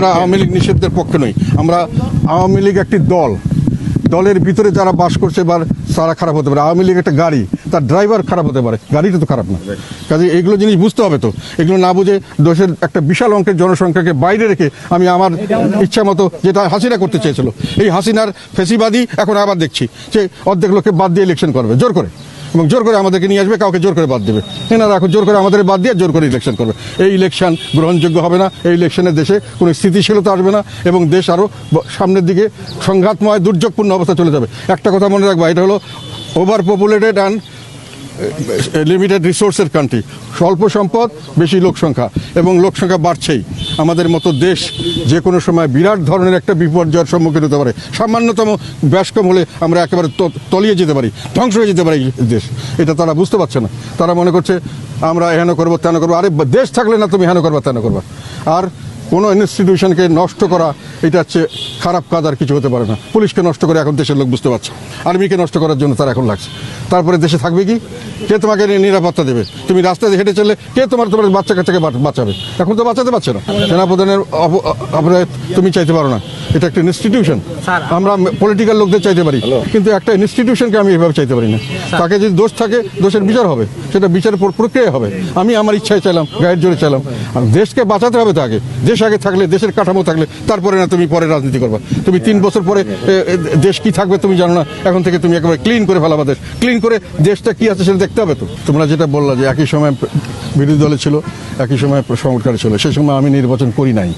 আমরা আওয়ামী লীগ নিষেধের পক্ষে নই। আমরা আওয়ামী লীগ একটি দল। দলের ভিতরে যারা বাস করছে বা তারা খারাপ হতে পারে। আওয়ামী লীগ একটা গাড়ি। তার ড্রাইভার খারাপ হতে পারে। গাড়িটা তো খারাপ না। কাজে এইগুলো জিনিস বুঝতে হবে তো। এগুলো না বুঝে দেশের একটা বিশাল অঙ্কের জনসংখ্যাকে বাইরে রেখে আমি আমার ইচ্ছা মতো যেটা হাসিনা করতে চেয়েছিল এই হাসিনার ফেসিবাদী এখন আবার দেখছি যে অর্ধেক লোককে বাদ দিয়ে ইলেকশন করবে। জোর করে। এবং জোর করে আমাদেরকে নিয়ে আসবে, কাউকে জোর করে বাদ দেবে। এনারা এখন জোর করে আমাদের বাদ দিয়ে জোর করে ইলেকশন করবে। এই ইলেকশন গ্রহণযোগ্য হবে না, এই ইলেকশনের দেশে কোনো স্থিতিশীলতা আসবে না এবং দেশ আরও সামনের দিকে সংঘাতময়, দুর্যোগপূর্ণ অবস্থা চলে যাবে। একটা কথা মনে রাখব, এটা হলো ওভার পপুলেটেড অ্যান্ড লিমিটেড রিসোর্সের কান্ট্রি স্বল্প সম্পদ, বেশি লোক সংখ্যা। এবং লোক সংখ্যা বাড়ছেই। আমাদের মতো দেশ যে কোনো সময় বিরাট ধরনের একটা বিপর্যয়ের সম্মুখীন হতে পারে। সামান্যতম ব্যাসকম হলে আমরা একেবারে তলিয়ে যেতে পারি। ধ্বংস হয়ে যেতে পারি দেশ। এটা তারা বুঝতে পারছে না। তারা মনে করছে, আমরা হেন করব তেন করব। আরে, দেশ থাকলে না তুমি হেন করবা তেন করবা। আর কোনো ইনস্টিটিউশনকে নষ্ট করা, এটা হচ্ছে খারাপ কাজ আর কিছু হতে পারে না। পুলিশকে নষ্ট করে এখন দেশের লোক বুঝতে পারছে। আর্মিকে নষ্ট করার জন্য তারা এখন লাগছে। তারপরে দেশে থাকবে কি? কে তোমাকে নিরাপত্তা দেবে? তুমি রাস্তায় হেঁটে চলে কে তোমার তোমার বাচ্চা কাচ্চাকে বাঁচাবে? এখন তো বাঁচাতে পারছে না। সেনাপ্রধানের তুমি চাইতে পারো না। এটা একটা ইনস্টিটিউশন আমরা পলিটিক্যাল লোকদের চাইতে পারি। কিন্তু একটা ইনস্টিটিউশনকে আমি এভাবে চাইতে পারি না। তাকে যদি দোষ থাকে দোষের বিচার হবে। সেটা বিচারের পর প্রক্রিয়া হবে। আমি আমার ইচ্ছায় চাইলাম গায়ের জোরে চাইলাম। আর দেশকে বাঁচাতে হবে তো আগে দেশ আগে থাকলে দেশের কাঠামো থাকলে। তারপরে না তুমি পরে রাজনীতি করবা। তুমি তিন বছর পরে দেশ কি থাকবে তুমি জানো না। এখন থেকে তুমি একেবারে ক্লিন করে ফেলাবা দেশ ক্লিন করে দেশটা কি আছে সেটা দেখতে হবে তো। তোমরা যেটা বললা যে একই সময় বিরোধী দলে ছিল একই সময় সংস্কার ছিল সেই সময় আমি নির্বাচন করি নাই।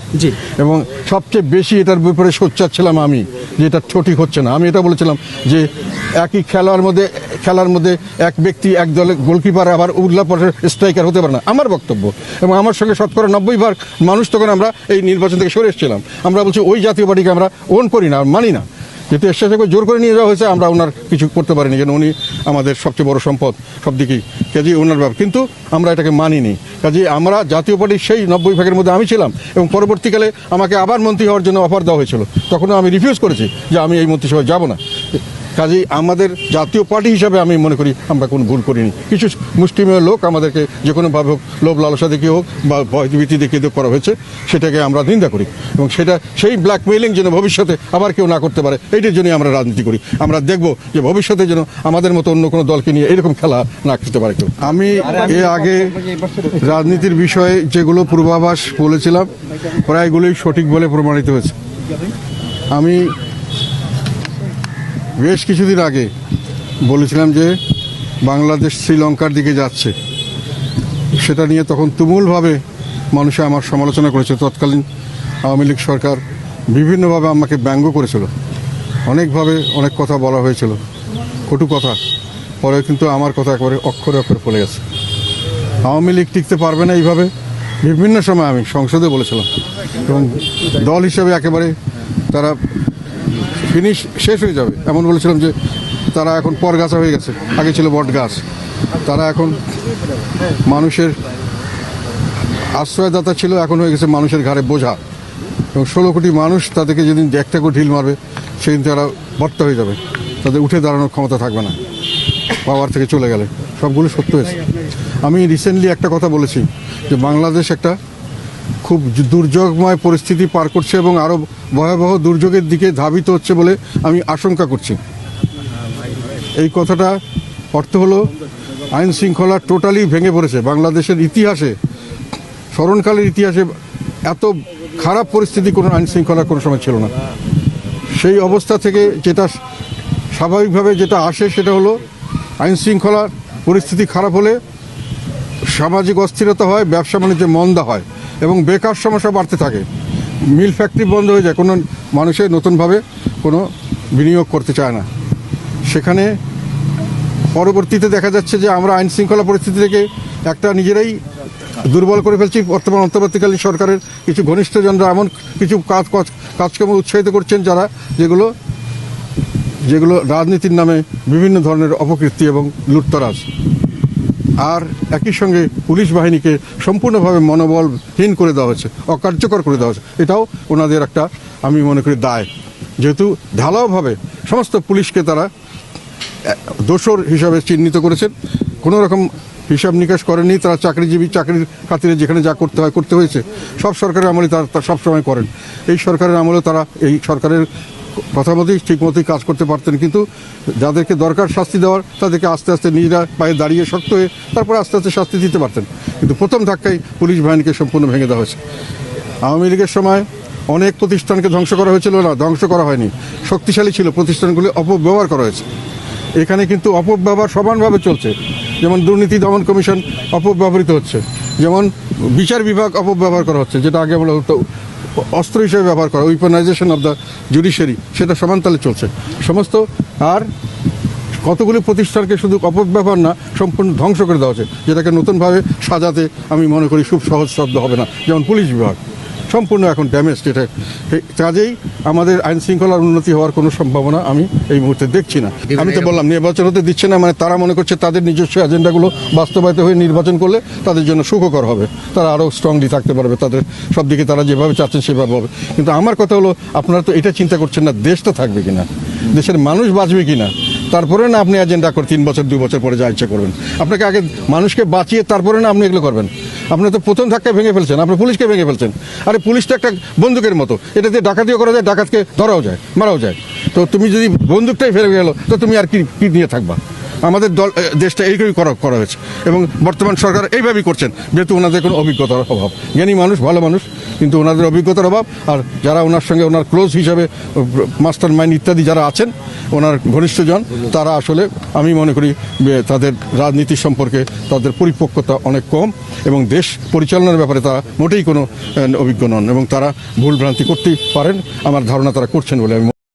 এবং সবচেয়ে বেশি এটার ব্যাপারে সোচ্চাচ্ছিলাম আমি যে এটা সঠিক হচ্ছে না। আমি এটা বলেছিলাম যে একই খেলার মধ্যে খেলার মধ্যে এক ব্যক্তি, এক দলে গোলকিপার আবার উল্লা পরের স্ট্রাইকার হতে পারে না। আমার বক্তব্য। এবং আমার সঙ্গে শতকরা নব্বই ভাগ মানুষ তখন আমরা এই নির্বাচন থেকে সরে এসেছিলাম। আমরা বলছি, ওই জাতীয় পার্টিকে আমরা ওন করি না, মানি না। যেহেতু এর সাথে জোর করে নিয়ে যাওয়া হয়েছে, আমরা ওনার কিছু করতে পারিনি, যেন উনি আমাদের সবচেয়ে বড় সম্পদ, সব দিকেই। কাজে ওনার ব্যাপার। কিন্তু আমরা এটাকে মানিনি। কাজে আমরা জাতীয় পার্টির সেই নব্বই ভাগের মধ্যে আমি ছিলাম এবং পরবর্তীকালে আমাকে আবার মন্ত্রী হওয়ার জন্য অফার দেওয়া হয়েছিল। তখনও আমি রিফিউজ করেছি যে আমি এই মন্ত্রিসভায় যাব না। কাজেই আমাদের জাতীয় পার্টি হিসাবে আমি মনে করি আমরা কোনো ভুল করিনি। কিছু মুষ্টিমেয় লোক আমাদেরকে যে কোনোভাবে হোক, লোভ লালসা দেখিয়ে হোক বা ভয়ভীতি দেখিয়ে করা হয়েছে, সেটাকে আমরা নিন্দা করি এবং সেটা সেই ব্ল্যাকমেইলিং যেন ভবিষ্যতে আবার কেউ না করতে পারে, এইটার জন্যই আমরা রাজনীতি করি। আমরা দেখব যে ভবিষ্যতে যেন আমাদের মতো অন্য কোনো দলকে নিয়ে এরকম খেলা না খেলতে পারে কেউ। আমি এর আগে রাজনীতির বিষয়ে যেগুলো পূর্বাভাস বলেছিলাম, প্রায়গুলোই সঠিক বলে প্রমাণিত হয়েছে। আমি বেশ কিছুদিন আগে বলেছিলাম যে বাংলাদেশ শ্রীলঙ্কার দিকে যাচ্ছে। সেটা নিয়ে তখন তুমুলভাবে মানুষে আমার সমালোচনা করেছে। তৎকালীন আওয়ামী লীগ সরকার বিভিন্নভাবে আমাকে ব্যঙ্গ করেছিল। অনেকভাবে অনেক কথা বলা হয়েছিল। কটু কথা। পরে কিন্তু আমার কথা একবারে অক্ষরে অক্ষরে ফলে গেছে। আওয়ামী লীগ টিকতে পারবে না এইভাবে বিভিন্ন সময় আমি সংসদে বলেছিলাম। এবং দল হিসেবে একেবারে তারা ফিনিশ শেষ হয়ে যাবে। এমন বলেছিলাম যে তারা এখন পর পরগাছা হয়ে গেছে। আগে ছিল বট গাছ। তারা এখন মানুষের আশ্রয়দাতা ছিল, এখন হয়ে গেছে মানুষের ঘাড়ে বোঝা। এবং ষোলো কোটি মানুষ তাদেরকে যেদিন একটা করে ঢিল মারবে, সেদিন তারা ভর্তা হয়ে যাবে। তাদের উঠে দাঁড়ানোর ক্ষমতা থাকবে না। পাওয়ার থেকে চলে গেলে। সবগুলো সত্য হয়েছে। আমি রিসেন্টলি একটা কথা বলেছি যে বাংলাদেশ একটা খুব দুর্যোগময় পরিস্থিতি পার করছে এবং আরও ভয়াবহ দুর্যোগের দিকে ধাবিত হচ্ছে বলে আমি আশঙ্কা করছি। এই কথাটা অর্থ হলো, আইন শৃঙ্খলা টোটালি ভেঙে পড়েছে। বাংলাদেশের ইতিহাসে, স্মরণকালের ইতিহাসে এত খারাপ পরিস্থিতি কোনো আইন শৃঙ্খলা কোনো সময় ছিল না। সেই অবস্থা থেকে যেটা স্বাভাবিকভাবে যেটা আসে সেটা হলো, আইন শৃঙ্খলা পরিস্থিতি খারাপ হলে সামাজিক অস্থিরতা হয়, ব্যবসা বাণিজ্যে মন্দা হয়। এবং বেকার সমস্যা বাড়তে থাকে। মিল ফ্যাক্টরি বন্ধ হয়ে যায়, কোনো মানুষের নতুনভাবে কোনো বিনিয়োগ করতে চায় না। সেখানে পরবর্তীতে দেখা যাচ্ছে যে আমরা আইন শৃঙ্খলা পরিস্থিতি থেকে একটা নিজেরাই দুর্বল করে ফেলছি। বর্তমান অন্তর্বর্তীকালীন সরকারের কিছু ঘনিষ্ঠজনরা এমন কিছু কাজ, কাজ- কাজকর্ম উৎসাহিত করছেন যারা, যেগুলো যেগুলো রাজনীতির নামে বিভিন্ন ধরনের অপকীর্তি এবং লুটতরাজ। আর একই সঙ্গে পুলিশ বাহিনীকে সম্পূর্ণভাবে মনোবলহীন করে দেওয়া হয়েছে, অকার্যকর করে দেওয়া হয়েছে। এটাও ওনাদের একটা, আমি মনে করি, দায়। যেহেতু ঢালাওভাবে সমস্ত পুলিশকে তারা দোষর হিসাবে চিহ্নিত করেছেন, কোনো রকম হিসাব নিকাশ করেনি তারা চাকরিজীবী, চাকরির খাতিরে যেখানে যা করতে হয়, করতে হয়েছে। সব সরকারের আমলে তারা সবসময় করেন। এই সরকারের আমলে তারা, এই সরকারের কথা মতোই ঠিক মতোই কাজ করতে পারতেন, কিন্তু যাদেরকে দরকার শাস্তি দেওয়ার, তাদেরকে আস্তে আস্তে নিজেরা পায়ে দাঁড়িয়ে শক্ত হয়ে তারপরে আস্তে আস্তে শাস্তি দিতে পারতেন। কিন্তু প্রথম ধাক্কায় পুলিশ বাহিনীকে সম্পূর্ণ ভেঙে দেওয়া হয়েছে। আওয়ামী লীগের সময় অনেক প্রতিষ্ঠানকে ধ্বংস করা হয়েছিল না, ধ্বংস করা হয়নি। শক্তিশালী ছিল প্রতিষ্ঠানগুলি, অপব্যবহার করা হয়েছে। এখানে কিন্তু অপব্যবহার সমানভাবে চলছে। যেমন দুর্নীতি দমন কমিশন অপব্যবহৃত হচ্ছে। যেমন বিচার বিভাগ অপব্যবহার করা হচ্ছে, যেটা আগে বলা হতো, অস্ত্র হিসেবে ব্যবহার করা উইপনাইজেশন অব দ্য জুডিশিয়ারি সেটা সমানতালে চলছে। সমস্ত আর কতগুলি প্রতিষ্ঠানকে শুধু অপব্যবহার না, সম্পূর্ণ ধ্বংস করে দেওয়া হচ্ছে, যেটাকে নতুনভাবে সাজাতে আমি মনে করি খুব সহজ শব্দ হবে না, যেমন পুলিশ বিভাগ। সম্পূর্ণ এখন ড্যামেজ এটা কাজেই আমাদের আইন শৃঙ্খলার উন্নতি হওয়ার কোনো সম্ভাবনা আমি এই মুহূর্তে দেখছি না। আমি তো বললাম নির্বাচন হতে দিচ্ছে না মানে তারা মনে করছে তাদের নিজস্ব এজেন্ডাগুলো বাস্তবায়িত হয়ে নির্বাচন করলে তাদের জন্য সুখকর হবে। তারা আরও স্ট্রংলি থাকতে পারবে তাদের সব দিকে তারা যেভাবে চাচ্ছেন সেভাবে হবে। কিন্তু আমার কথা হলো আপনারা তো এটা চিন্তা করছেন না দেশটা থাকবে কিনা? দেশের মানুষ বাঁচবে কিনা? তারপরে না আপনি এজেন্ডা করে তিন বছর দুই বছর পরে যা ইচ্ছা করবেন। আপনাকে আগে মানুষকে বাঁচিয়ে তারপরে না আপনি এগুলো করবেন। আপনি তো প্রথম ধাক্কায় ভেঙে ফেলছেন, আপনি পুলিশকে ভেঙে ফেলছেন। আরে পুলিশটা একটা বন্দুকের মতো। এটা দিয়ে ডাকাতিও করা যায়, ডাকাতকে ধরাও যায়, মারাও যায়। তো তুমি যদি বন্দুকটাই ফেলে গেলো, তো তুমি আর কি কি নিয়ে থাকবা? আমাদের দল দেশটা এইভাবেই করা করা হয়েছে। এবং বর্তমান সরকার এইভাবেই করছেন, যেহেতু ওনাদের কোনো অভিজ্ঞতার অভাব। জ্ঞানী মানুষ, ভালো মানুষ, কিন্তু ওনাদের অভিজ্ঞতার অভাব। আর যারা ওনার সঙ্গে, ওনার ক্লোজ হিসাবে মাস্টার মাইন্ড ইত্যাদি যারা আছেন, ওনার ঘনিষ্ঠজন, তারা আসলে, আমি মনে করি তাদের রাজনীতি সম্পর্কে তাদের পরিপক্কতা অনেক কম এবং দেশ পরিচালনার ব্যাপারে তারা মোটেই কোনো অভিজ্ঞ নন এবং তারা ভুল ভ্রান্তি করতেই পারেন। আমার ধারণা তারা করছেন বলে আমি